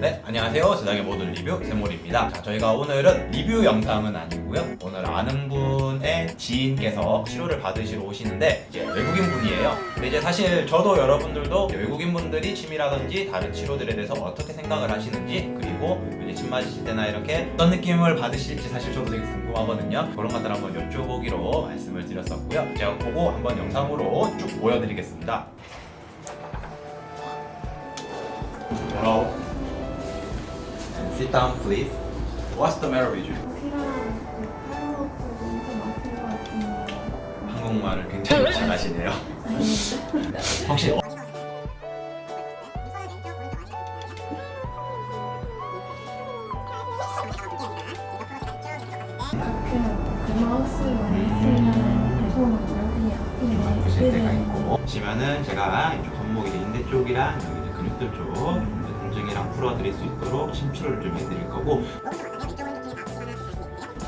네, 안녕하세요. 세상의 모든 리뷰 세몰입니다. 자, 저희가 오늘은 리뷰 영상은 아니고요. 오늘 아는 분의 지인께서 치료를 받으시러 오시는데 이제 외국인 분이에요. 근데 이제 사실 저도 여러분들도 외국인 분들이 침이라든지 다른 치료들에 대해서 어떻게 생각을 하시는지 그리고 이제 침 맞으실 때나 이렇게 어떤 느낌을 받으실지 사실 저도 되게 궁금하거든요. 그런 것들 한번 여쭤보기로 말씀을 드렸었고요. 제가 그거 한번 영상으로 쭉 보여드리겠습니다. Sit down, please. What's the matter with you? 피랑 팔로우도 엄청 막힌 것 같은데 한국말을 굉장히 잘하시네요. 혹시 어- 그 마우스만 있으면 좀 여기 아픈데 보실 때가 있고 보시면은 제가 이쪽 손목 이제 인대 쪽이랑 여기 이제 근육들 쪽 통증이랑 풀어드릴 수 있도록 침출을 좀 해드릴 거고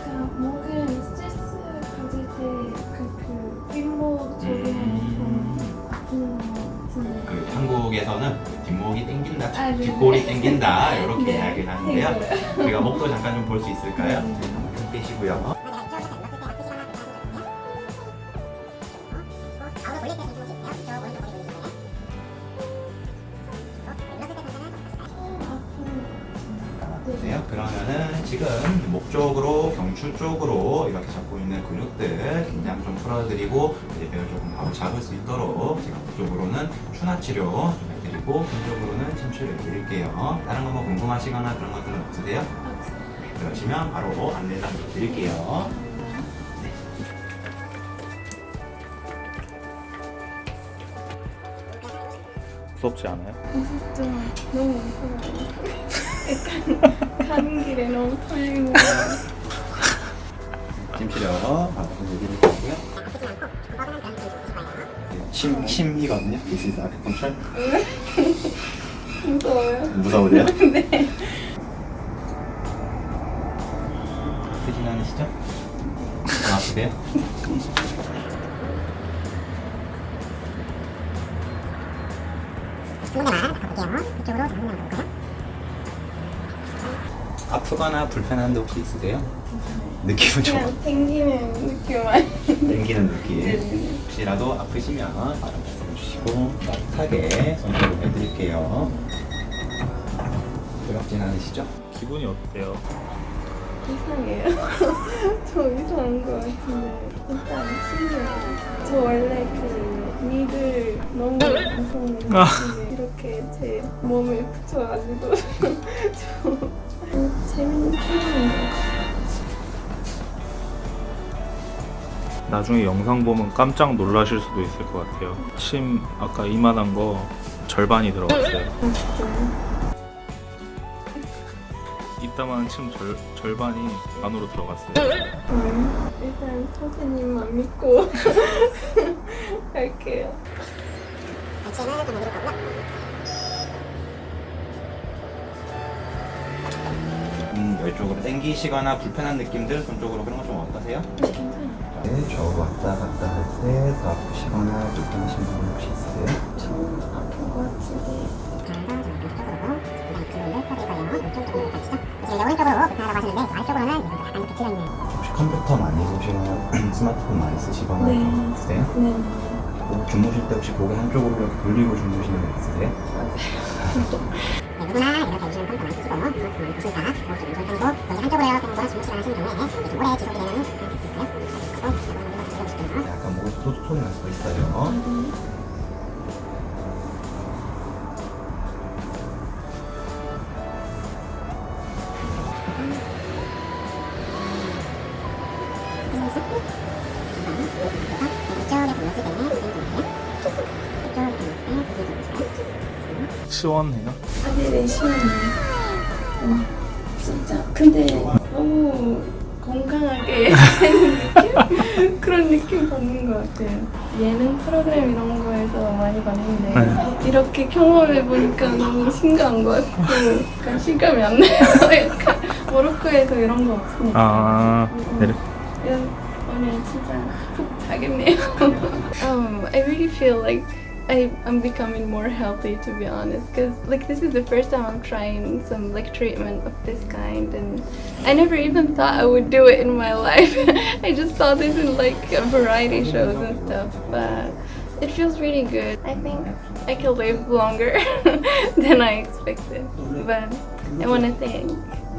그 목은 스트레스 가질 때그 뒷목 쪽에 음. 좀 아픈 것 같은데 그 한국에서는 그 뒷목이 땡긴다, 아, 네. 뒷골이 땡긴다 이렇게 네. 이야기를 하는데요. 네. 제가 목도 잠깐 좀 볼 수 있을까요? 네. 힘 빼시고요. 처음 보세요. 그러면은 지금 목 쪽으로 경추 쪽으로 이렇게 잡고 있는 근육들 긴장 좀 풀어드리고 이제 배를 조금 바로 잡을 수 있도록 제가 그쪽으로는 추나 치료 좀 해드리고 그쪽으로는 침출을 해드릴게요. 다른 거 뭐 궁금하시거나 그런 것들은 없으세요? 그러시면 바로 안내상 드릴게요. 무섭지 않아요? 무섭지만 너무 무서워요 약간 가는 길에 너무 거 침치료 바로 해드릴 거고요. 침, 침이거든요. This is acupuncture. 무서워요 무서우세요? 네. 아프진 않으시죠? 안 아프세요? 아프거나 불편한 데 혹시 있으세요? 느낌은 좀 그냥 땡기는 느낌 아니 땡기는 느낌. 혹시라도 아프시면 바로 말씀 주시고 따뜻하게 손톱을 해드릴게요. 뜨겁진 않으시죠? 기분이 어때요? 이상해요. 저 이상한 거 같은데. 일단 신기해요 저 원래 그 니들 너무 무서운 아. 데이 렇게 제 몸에 붙여가지고 저 재밌는 film 것 같아요 나중에 영상 보면 깜짝 놀라실 수도 있을 것 같아요. 침 아까 이만한 거 절반이 들어갔어요. 이따만 침 절, 절반이 안으로 들어갔어요. 음, 일단 선생님만 믿고 갈게요. 음, 이쪽으로 땡기시거나 불편한 느낌들 손 쪽으로 그런 거 좀 어떠세요? 네, 좌우 왔다 갔다 할 때 더 아프시거나 불편하신 부분 혹시 있으세요? 좀 아픈 것 같은데 혹시 컴퓨터 많이 보시거나 스마트폰 많이 쓰시거나 네. 그런 거 있으세요? 네, 뭐 주무실 때 혹시 고개 한쪽으로 이렇게 돌리고 주무시는 거 있으세요? 누구나 이렇게 요즘 컴퓨터 많이 쓰시고 스마트폰 많이 보시니 약간 목에서 소- 소리 날 수도 있어요. 불렀을 때 무슨 분이세요? 시원해요? 어, 진짜. 근데 너무 건강하게 되는 느낌? 그런 느낌 받는 것 같아요. 예능 프로그램 이런 거에서 많이 봤는데 이렇게 경험해 보니까 너무 신기한 것 같고 약간 실감이 안 나요. 약간 모로코에서 이런 거 없으니까. 아, 내려. 야, 오늘 진짜 푹 자겠네요. um, I really feel like I, I'm becoming more healthy to be honest because like this is the first time I'm trying some like treatment of this kind and I never even thought I would do it in my life. I just saw this in like variety shows and stuff but it feels really good. I think I can live longer than I expected but I want to thank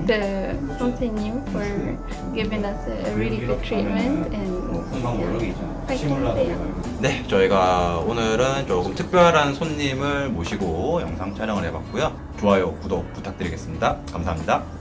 the Fontaine for giving us a, a really good treatment and I can say 네, 저희가 오늘은 조금 특별한 손님을 모시고 영상 촬영을 해봤고요. 좋아요, 구독 부탁드리겠습니다. 감사합니다.